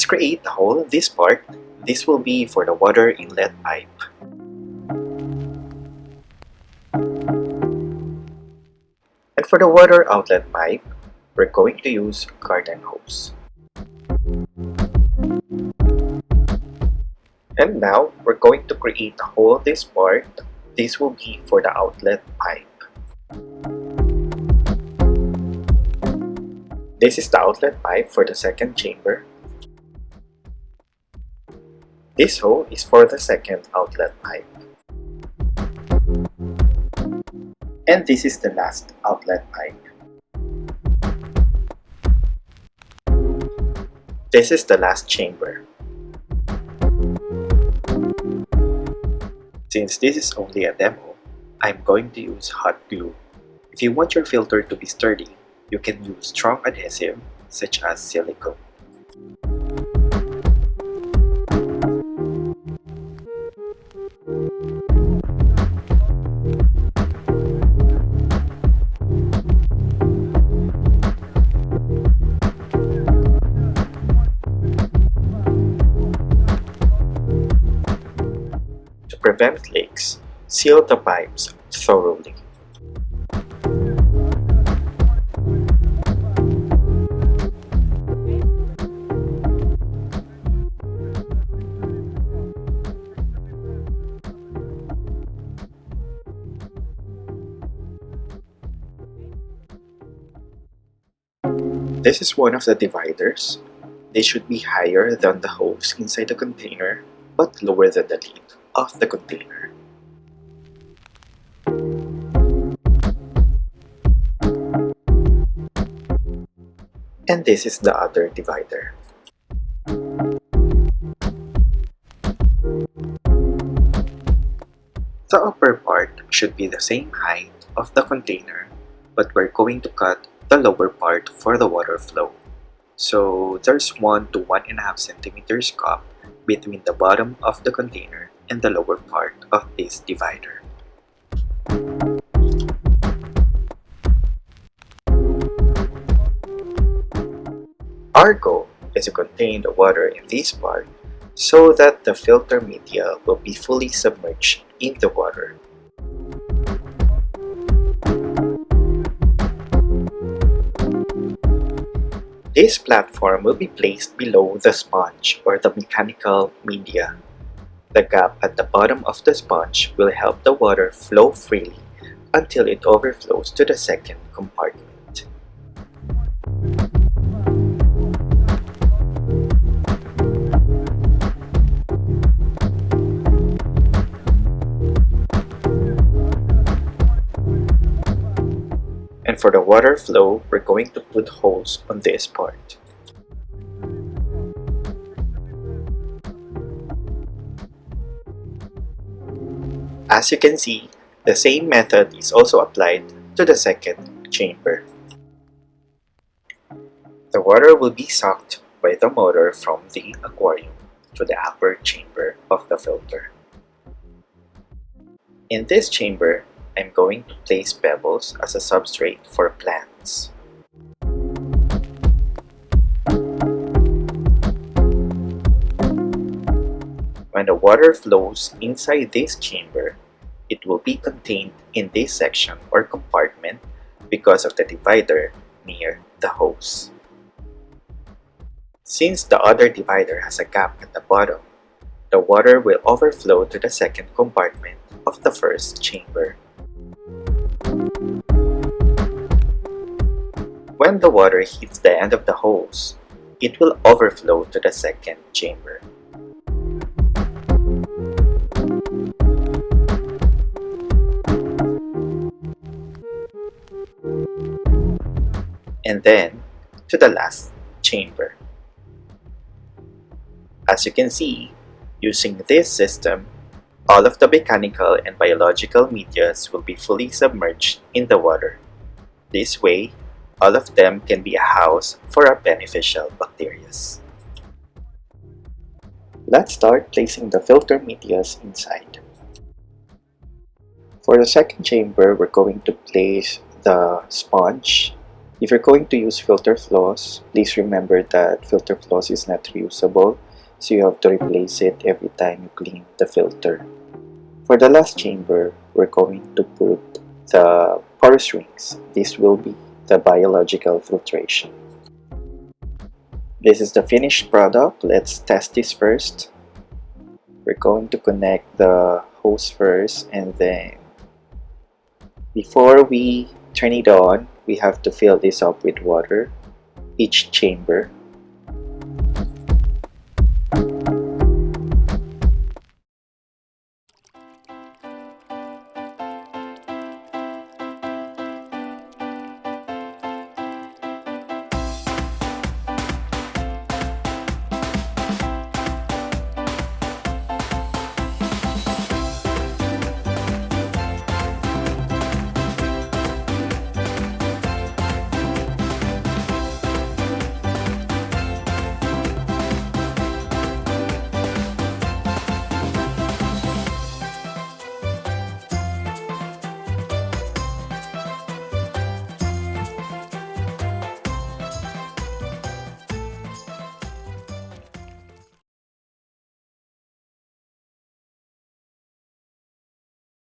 Let's create the hole this part. This will be for the water inlet pipe. And for the water outlet pipe, we're going to use garden hose. And now, we're going to create a hole this part. This will be for the outlet pipe. This is the outlet pipe for the second chamber. This hole is for the second outlet pipe. And this is the last outlet pipe. This is the last chamber. Since this is only a demo, I'm going to use hot glue. If you want your filter to be sturdy, you can use strong adhesive such as silicone. Prevent leaks, seal the pipes thoroughly. This is one of the dividers. They should be higher than the hose inside the container, but lower than the lid of the container. And this is the other divider. The upper part should be the same height of the container, but we're going to cut the lower part for the water flow. So there's 1 to 1.5 centimeters gap between the bottom of the container and the lower part of this divider. Our goal is to contain the water in this part so that the filter media will be fully submerged in the water. This platform will be placed below the sponge or the mechanical media. The gap at the bottom of the sponge will help the water flow freely until it overflows to the second compartment. And for the water flow, we're going to put holes on this part. As you can see, the same method is also applied to the second chamber. The water will be sucked by the motor from the aquarium to the upper chamber of the filter. In this chamber, I'm going to place pebbles as a substrate for plants. When the water flows inside this chamber, will be contained in this section or compartment because of the divider near the hose. Since the other divider has a gap at the bottom, the water will overflow to the second compartment of the first chamber. When the water hits the end of the hose, it will overflow to the second chamber. And then to the last chamber. As you can see, using this system, all of the mechanical and biological medias will be fully submerged in the water. This way, all of them can be a house for our beneficial bacteria. Let's start placing the filter medias inside. For the second chamber, we're going to place the sponge If you're going to use filter floss, please remember that filter floss is not reusable, so you have to replace it every time you clean the filter. For the last chamber, we're going to put the porous rings. This will be the biological filtration. This is the finished product. Let's test this first. We're going to connect the hose first and then before we turn it on, we have to fill this up with water, each chamber.